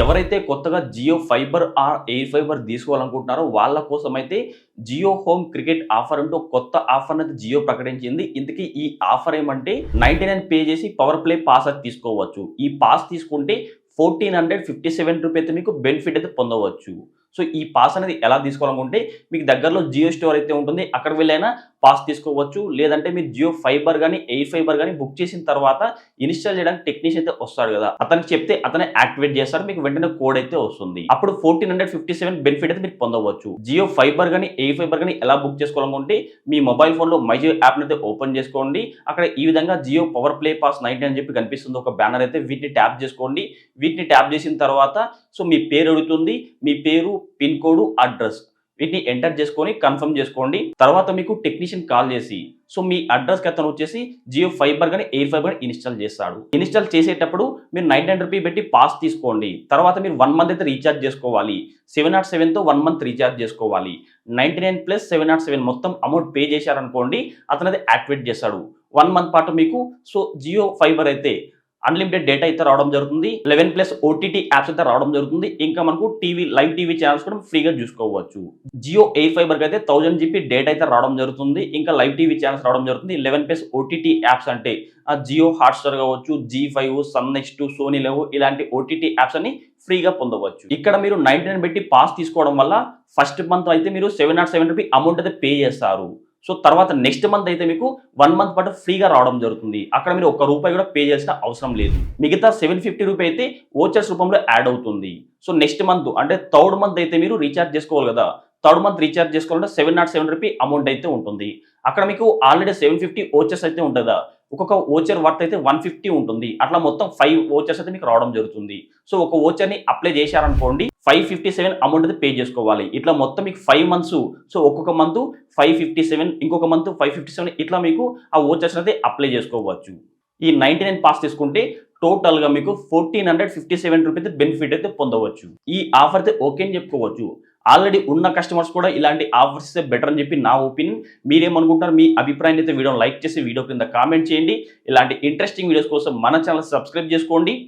ఎవరైతే కొత్తగా Jio fibre or air fibre తీసుకోవాలనుకుంటున్నారో వాళ్ళ కోసం అయితే జియో హోమ్ క్రికెట్ ఆఫర్ అంటూ కొత్త ఆఫర్ అనేది జియో ప్రకటించింది. ఇందుకే ఈ ఆఫర్ ఏమంటే నైన్టీ నైన్ పే చేసి పవర్ ప్లే పాస్ అది తీసుకోవచ్చు. ఈ పాస్ తీసుకుంటే fourteen hundred fifty seven rupee అయితే మీకు బెనిఫిట్ అయితే పొందవచ్చు. సో ఈ పాస్ అనేది ఎలా తీసుకోవాలనుకుంటే మీకు దగ్గరలో జియో స్టోర్ అయితే ఉంటుంది అక్కడ వెళ్ళైనా పాస్ తీసుకోవచ్చు. లేదంటే మీరు జియో ఫైబర్ కానీ ఎయిర్ ఫైబర్ కానీ బుక్ చేసిన తర్వాత ఇన్స్టాల్ చేయడానికి టెక్నీషియన్ అయితే వస్తాడు కదా. అతనికి చెప్తే అతనే యాక్టివేట్ చేస్తారు మీకు వెంటనే కోడ్ అయితే వస్తుంది. అప్పుడు fourteen hundred fifty seven benefit అయితే మీరు పొందవచ్చు. జియో ఫైబర్ కానీ ఎయిర్ ఫైబర్ కానీ ఎలా బుక్ చేసుకోవాలనుకుంటే మీ మొబైల్ ఫోన్లో మైజియో యాప్ని అయితే ఓపెన్ చేసుకోండి. అక్కడ ఈ విధంగా Jio power play pass ninety అని చెప్పి కనిపిస్తుంది. ఒక బ్యానర్ అయితే వీటిని ట్యాప్ చేసుకోండి. వీటిని ట్యాప్ చేసిన తర్వాత సో మీ పేరు అడుగుతుంది. మీ పేరు పిన్ కోడ్ అడ్రస్. వీటిని ఎంటర్ చేసుకొని కన్ఫర్మ్ చేసుకోండి. తర్వాత మీకు టెక్నీషియన్ కాల్ చేసి సో మీ అడ్రస్కి అతను వచ్చేసి జియో ఫైబర్ కానీ ఎయిర్ ఫైబర్ ఇన్స్టాల్ చేస్తాడు. ఇన్స్టాల్ చేసేటప్పుడు మీరు నైన్ హండ్రెడ్ రూపీ పెట్టి పాస్ తీసుకోండి. తర్వాత మీరు వన్ మంత్ అయితే రీఛార్జ్ చేసుకోవాలి. సెవెన్ నాట్ సెవెన్తో వన్ మంత్ రీఛార్జ్ చేసుకోవాలి. Ninety nine plus seven nought seven మొత్తం అమౌంట్ పే చేశారనుకోండి అతను అది యాక్టివేట్ చేస్తాడు. వన్ మంత్ పాటు మీకు సో జియో ఫైబర్ అయితే అన్లిమిటెడ్ డేటా అయితే రావడం జరుగుతుంది. లెవెన్ ప్లస్ ఓటీటీ యాప్స్ అయితే రావడం జరుగుతుంది. ఇంకా మనకు టీవీ లైవ్ టీవీ ఛానల్స్ కూడా ఫ్రీగా చూసుకోవచ్చు. జియో ఏ ఫైబర్ అయితే థౌజండ్ జీబీ డేటా అయితే రావడం జరుగుతుంది. ఇంకా లైవ్ టీవీ ఛానల్స్ రావడం జరుగుతుంది. లెవెన్ ప్లస్ ఓటీటీ యాప్స్ అంటే ఆ జియో హాట్స్టార్ కావచ్చు Zee five Sun next Sony LIV ఇలాంటి ఓటీటీ యాప్స్ అని ఫ్రీగా పొందవచ్చు. ఇక్కడ మీరు నైన్టీ నైన్ పెట్టి పాస్ తీసుకోవడం వల్ల ఫస్ట్ మంత్ అయితే మీరు seven nought seven rupee amount అయితే పే చేస్తారు. సో తర్వాత నెక్స్ట్ మంత్ అయితే మీకు వన్ మంత్ పాటు ఫ్రీగా రావడం జరుగుతుంది. అక్కడ మీరు ఒక్క రూపాయి కూడా పే చేసిన అవసరం లేదు. మిగతా సెవెన్ ఫిఫ్టీ రూపీ అయితే ఓచర్స్ రూపంలో యాడ్ అవుతుంది. సో నెక్స్ట్ మంత్ అంటే థర్డ్ మంత్ అయితే మీరు రీఛార్జ్ చేసుకోవాలి కదా. థర్డ్ మంత్ రీఛార్జ్ చేసుకోవాలంటే seven nought seven rupee amount అయితే ఉంటుంది. అక్కడ మీకు ఆల్రెడీ సెవెన్ ఫిఫ్టీ ఓచర్స్ అయితే ఉంటుందా ఒక్కొక్క ఓచర్ వర్త్ అయితే వన్ ఫిఫ్టీ ఉంటుంది. అట్లా మొత్తం ఫైవ్ ఓచర్స్ అయితే మీకు రావడం జరుగుతుంది. సో ఒక ఓచర్ని అప్లై చేశారనుకోండి ఫైవ్ ఫిఫ్టీ సెవెన్ అమౌంట్ అయితే పే చేసుకోవాలి. ఇట్లా మొత్తం మీకు ఫైవ్ మంత్స్ సో ఒక్కొక్క మంత్ ఫైవ్ ఫిఫ్టీ సెవెన్ ఇంకొక మంత్ ఫైవ్ ఫిఫ్టీ సెవెన్ ఇట్లా మీకు ఆ ఓచర్స్ అయితే అప్లై చేసుకోవచ్చు. ఈ నైంటీ నైన్ పాస్ తీసుకుంటే టోటల్గా మీకు fourteen hundred fifty seven rupees benefit అయితే పొందవచ్చు. ఈ ఆఫర్ అయితే ఓకే అని చెప్పుకోవచ్చు. ఆల్రెడీ ఉన్న కస్టమర్స్ కూడా ఇలాంటి ఆఫర్స్ ఇస్తే బెటర్ అని చెప్పి నా ఒపీనియన్ మీరేమనుకుంటున్నారు? మీ అభిప్రాయం అయితే వీడియో లైక్ చేసి వీడియో కింద కామెంట్ చేయండి. ఇలాంటి ఇంట్రెస్టింగ్ వీడియోస్ కోసం మన ఛానల్ సబ్స్క్రైబ్ చేసుకోండి.